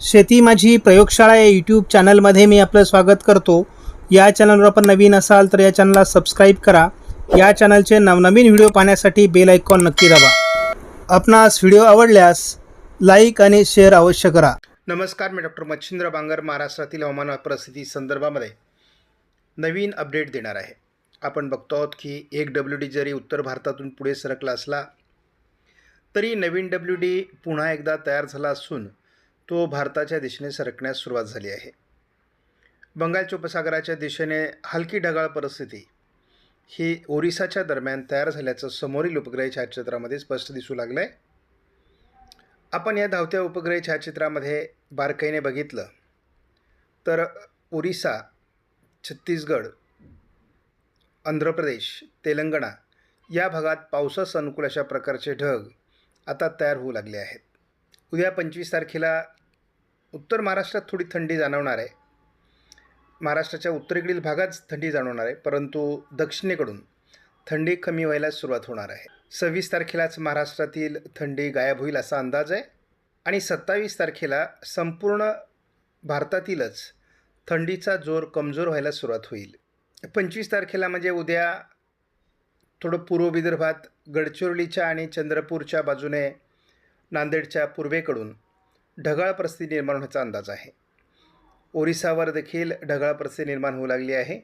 शेती माझी प्रयोगशाळा या यूट्यूब चॅनलमध्ये मी आपलं स्वागत करतो. या चॅनलवर आपण नवीन असाल तर या चॅनलला सबस्क्राईब करा. या चॅनलचे नवनवीन व्हिडिओ पाहण्यासाठी बेल आयकॉन नक्की दाबा. आपणास व्हिडिओ आवडल्यास लाईक आणि शेअर अवश्य करा. नमस्कार मी डॉक्टर मच्छिंद्र बांगर महाराष्ट्रातील हवामान परिस्थिती संदर्भामध्ये नवीन अपडेट देणार आहे. आपण बघतो आहोत की एक डब्ल्यू डी जरी उत्तर भारतातून पुढे सरकला असला तरी नवीन डब्ल्यू डी पुन्हा एकदा तयार झाला असून तो भारताच्या दिशेने सरकण्यास सुरुवात झाली आहे. बंगालच्या उपसागराच्या दिशेने हलकी ढगाळ परिस्थिती ही ओरिसाच्या दरम्यान तयार झाल्याचं समोरील उपग्रह छायाचित्रामध्ये स्पष्ट दिसू लागलं आहे आपण या धावत्या उपग्रह छायाचित्रामध्ये बारकाईने बघितलं तर ओरिसा छत्तीसगड आंध्र प्रदेश तेलंगणा या भागात पावसास अनुकूल अशा प्रकारचे ढग आता तयार होऊ लागले आहेत. उद्या पंचवीस तारखेला उत्तर महाराष्ट्रात थोडी थंडी जाणवणार आहे. महाराष्ट्राच्या उत्तरेकडील भागात थंडी जाणवणार आहे परंतु दक्षिणेकडून थंडी कमी व्हायला सुरुवात होणार आहे. सव्वीस तारखेलाच महाराष्ट्रातील थंडी गायब होईल असा अंदाज आहे आणि सत्तावीस तारखेला संपूर्ण भारतातीलच थंडीचा जोर कमजोर व्हायला सुरुवात होईल. पंचवीस तारखेला म्हणजे उद्या थोडं पूर्व विदर्भात गडचिरोलीच्या आणि चंद्रपूरच्या बाजूने नांदेडच्या पूर्वेकडून ढगाळ परिस्थिती निर्माण होण्याचा अंदाज आहे. ओरिसावर देखील ढगाळ परिस्थिती निर्माण होऊ लागली आहे.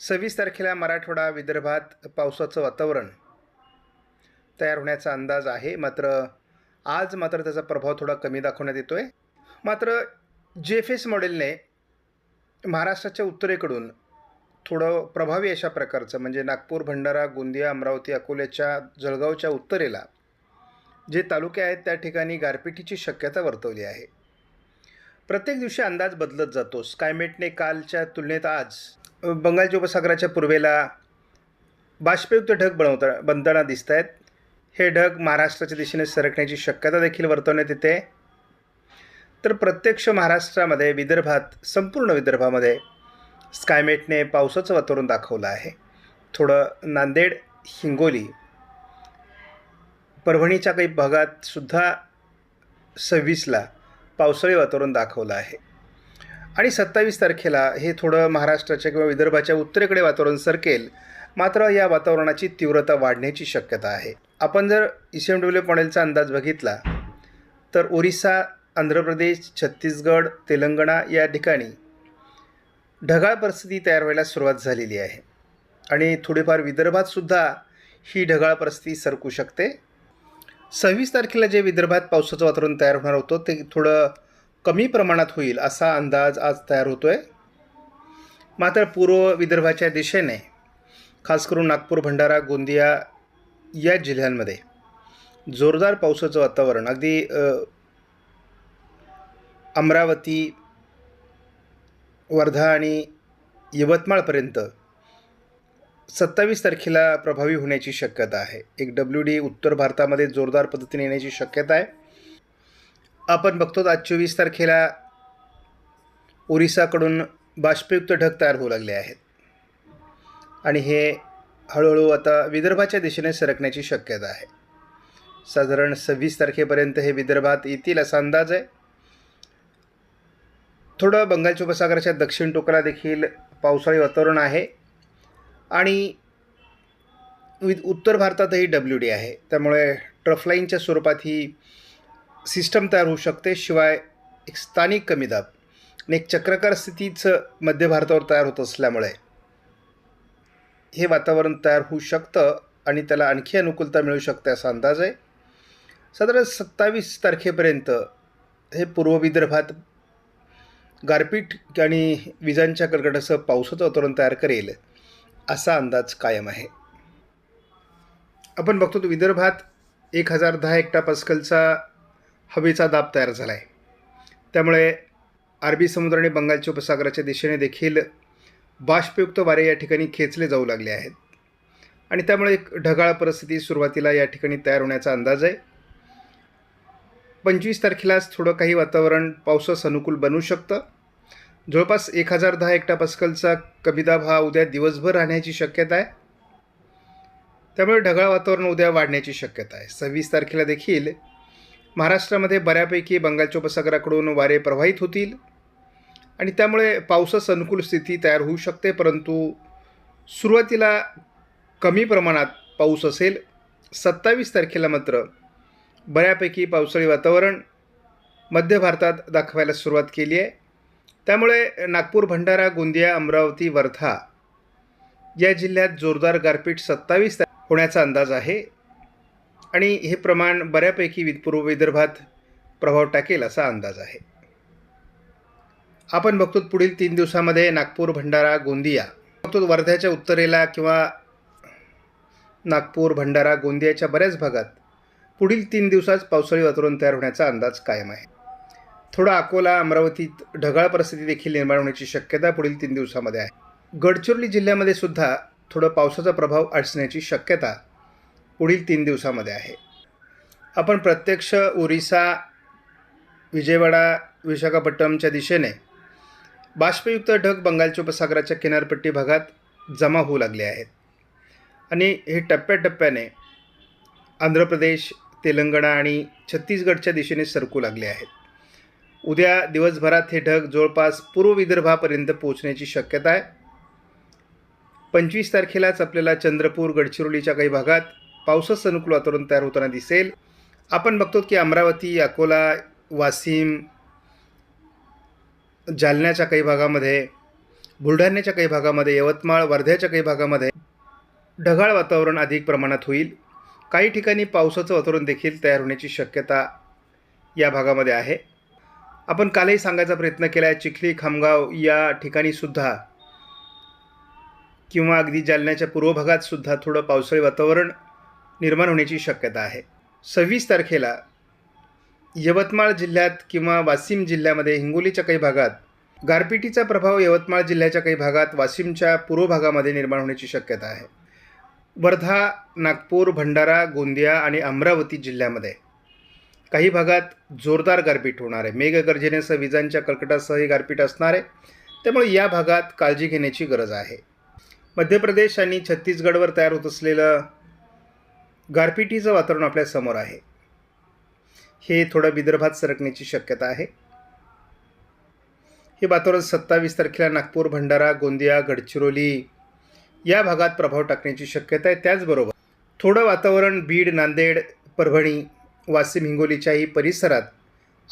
सव्वीस तारखेला मराठवाडा विदर्भात पावसाचं वातावरण तयार होण्याचा अंदाज आहे. मात्र आज मात्र त्याचा प्रभाव थोडा कमी दाखवण्यात येतो आहे मात्र जे एफ एस मॉडेलने महाराष्ट्राच्या उत्तरेकडून थोडं प्रभावी अशा प्रकारचं म्हणजे नागपूर भंडारा गोंदिया अमरावती अकोल्याच्या जळगावच्या उत्तरेला जे तालुके आहेत त्या ठिकाणी गारपिटीची शक्यता वर्तवली आहे. प्रत्येक दिवशी अंदाज बदलत जातो. स्कायमेटने कालच्या तुलनेत आज बंगालच्या उपसागराच्या पूर्वेला बाष्पयुक्त ढग बनवता बनताना दिसत आहेत हे ढग महाराष्ट्राच्या दिशेने सरकण्याची शक्यता देखील वर्तवण्यात येते. तर प्रत्यक्ष महाराष्ट्रामध्ये विदर्भात संपूर्ण विदर्भामध्ये स्कायमेटने पावसाचं वातावरण दाखवलं आहे. थोडं नांदेड हिंगोली परभणीच्या काही भागात सुद्धा सव्वीसला पावसाळी वातावरण दाखवलं आहे. आणि सत्तावीस तारखेला हे थोडं महाराष्ट्राच्या किंवा विदर्भाच्या उत्तरेकडे वातावरण सरकेल मात्र या वातावरणाची तीव्रता वाढण्याची शक्यता आहे. आपण जर एस एम डब्ल्यू मॉडेलचा अंदाज बघितला तर ओरिसा आंध्र प्रदेश छत्तीसगड तेलंगणा या ठिकाणी ढगाळ परिस्थिती तयार व्हायला सुरुवात झालेली आहे. आणि थोडीफार विदर्भातसुद्धा ही ढगाळ परिस्थिती सरकू शकते. सव्वीस तारखेला जे विदर्भात पावसाचं वातावरण तयार होणार होतं ते थोडं कमी प्रमाणात होईल असा अंदाज आज तयार होतो आहे मात्र पूर्व विदर्भाच्या दिशेने खास करून नागपूर भंडारा गोंदिया या जिल्ह्यांमध्ये जोरदार पावसाचं वातावरण अगदी अमरावती वर्धा आणि यवतमाळपर्यंत सत्तावीस तारखेला प्रभावी होण्याची शक्यता आहे. एक डब्ल्यू डी उत्तर भारतामध्ये जोरदार पद्धतीने येण्याची शक्यता आहे. आपण बघतो आज चोवीस तारखेला ओरिसाकडून बाष्पयुक्त ढग तयार होऊ लागले आहेत. आणि हे हळूहळू आता विदर्भाच्या दिशेने सरकण्याची शक्यता आहे. साधारण सव्वीस तारखेपर्यंत हे विदर्भात येतील असा अंदाज आहे. थोडं बंगालच्या उपसागराच्या दक्षिण टोकाला देखील पावसाळी वातावरण आहे. आणि वि उत्तर भारतातही डब्ल्यू डी आहे. त्यामुळे ट्रफलाईनच्या स्वरूपात ही सिस्टम तयार होऊ शकते. शिवाय एक स्थानिक कमी दाब आणि एक चक्रकार स्थितीचं मध्य भारतावर तयार होत असल्यामुळे हे वातावरण तयार होऊ शकतं आणि त्याला आणखी अनुकूलता मिळू शकते असा अंदाज आहे. साधारण सत्तावीस तारखेपर्यंत हे पूर्व विदर्भात गारपीट आणि विजांच्या कडकडासह पावसाचं वातावरण तयार करेल. असा अंदाज कायम आहे. आपण बघतो तो विदर्भात एक हजार दहा हेक्टा पास्कलचा हवेचा दाब तयार झाला आहे त्यामुळे अरबी समुद्र आणि बंगालच्या उपसागराच्या दिशेने देखील बाष्पयुक्त वारे या ठिकाणी खेचले जाऊ लागले आहेत. आणि त्यामुळे एक ढगाळ परिस्थिती सुरुवातीला या ठिकाणी तयार होण्याचा अंदाज आहे. पंचवीस तारखेलाच थोडं काही वातावरण पावसास अनुकूल बनू शकतं. जवळपास एक हजार दहा एकटा पस्कलचा कमी दाब हा उद्या दिवसभर राहण्याची शक्यता आहे. त्यामुळे ढगाळ वातावरण उद्या वाढण्याची शक्यता आहे. सव्वीस तारखेला देखील महाराष्ट्रामध्ये बऱ्यापैकी बंगालच्या उपसागराकडून वारे प्रवाहित होतील आणि त्यामुळे पावसास अनुकूल स्थिती तयार होऊ शकते परंतु सुरुवातीला कमी प्रमाणात पाऊस असेल. सत्तावीस तारखेला मात्र बऱ्यापैकी पावसाळी वातावरण मध्य भारतात दाखवायला सुरुवात केली आहे. त्यामुळे नागपूर भंडारा गोंदिया अमरावती वर्धा या जिल्ह्यात जोरदार गारपीट सत्तावीस होण्याचा अंदाज आहे. आणि हे प्रमाण बऱ्यापैकी पूर्व विदर्भात प्रभाव टाकेल असा अंदाज आहे. आपण बघतो पुढील तीन दिवसामध्ये नागपूर भंडारा गोंदिया. बघतो वर्ध्याच्या उत्तरेला किंवा नागपूर भंडारा गोंदियाच्या बऱ्याच भागात पुढील तीन दिवसात पावसाळी वातावरण तयार होण्याचा अंदाज कायम आहे. थोडा अकोला अमरावतीत ढगाळ परिस्थिती देखील निर्माण होण्याची शक्यता पुढील तीन दिवसामध्ये आहे. गडचिरोली जिल्ह्यामध्ये सुद्धा थोडं पावसाचा प्रभाव असण्याची शक्यता पुढील तीन दिवसामध्ये आहे. आपण प्रत्यक्ष ओरिसा विजयवाडा विशाखापट्टणमच्या दिशेने बाष्पयुक्त ढग बंगालच्या उपसागराच्या किनारपट्टी भागात जमा होऊ लागले आहेत. आणि हे टप्प्याटप्प्याने आंध्र प्रदेश तेलंगणा आणि छत्तीसगडच्या दिशेने सरकू लागले आहेत. उद्या दिवसभरात हे ढग जवळपास पूर्व विदर्भापर्यंत पोहोचण्याची शक्यता आहे. पंचवीस तारखेलाच आपल्याला चंद्रपूर गडचिरोलीच्या काही भागात पावसाचं अनुकूल वातावरण तयार होताना दिसेल. आपण बघतो की अमरावती अकोला वाशिम जालन्याच्या काही भागामध्ये बुलढाण्याच्या काही भागामध्ये यवतमाळ वर्ध्याच्या काही भागामध्ये ढगाळ वातावरण अधिक प्रमाणात होईल. काही ठिकाणी पावसाचं वातावरण देखील तयार होण्याची शक्यता या भागामध्ये आहे. आपण कालही सांगायचा प्रयत्न केला आहे चिखली खामगाव या ठिकाणीसुद्धा किंवा अगदी जालन्याच्या पूर्व भागात सुद्धा थोडं पावसाळी वातावरण निर्माण होण्याची शक्यता आहे. सव्वीस तारखेला यवतमाळ जिल्ह्यात किंवा वाशिम जिल्ह्यामध्ये हिंगोलीच्या काही भागात गारपिटीचा प्रभाव यवतमाळ जिल्ह्याच्या काही भागात वाशिमच्या पूर्व भागामध्ये निर्माण होण्याची शक्यता आहे. वर्धा नागपूर भंडारा गोंदिया आणि अमरावती जिल्ह्यामध्ये काही भागात जोरदार गारपीट होणार आहे. मेघगर्जनेसह विजांच्या कडकडासह गारपीट असणार आहे. त्यामुळे या भागात काळजी घेण्याची गरज आहे. मध्य प्रदेश आणि छत्तीसगडवर तयार होत असलेलं गारपिटीचं वातावरण आपल्यासमोर आहे. हे थोडं विदर्भात सरकण्याची शक्यता आहे. हे वातावरण सत्तावीस तारखेला नागपूर भंडारा गोंदिया गडचिरोली या भागात प्रभाव टाकण्याची शक्यता आहे. त्याचबरोबर थोडं वातावरण बीड नांदेड परभणी वासिम हिंगोलीच्याही परिसरात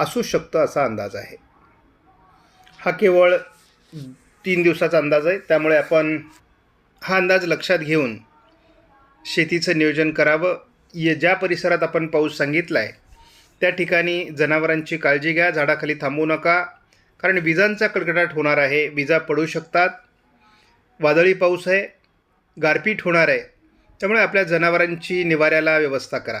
असू शकतं असा अंदाज आहे. हा केवळ तीन दिवसाचा अंदाज आहे. त्यामुळे आपण हा अंदाज लक्षात घेऊन शेतीचं नियोजन करावं. ये ज्या परिसरात आपण पाऊस सांगितला आहे त्या ठिकाणी जनावरांची काळजी घ्या झाडाखाली थांबू नका. कारण विजांचा कडकडाट होणार आहे. विजा पडू शकतात. वादळी पाऊस आहे. गारपीट होणार आहे. त्यामुळे आपल्या जनावरांची निवाऱ्याला व्यवस्था करा.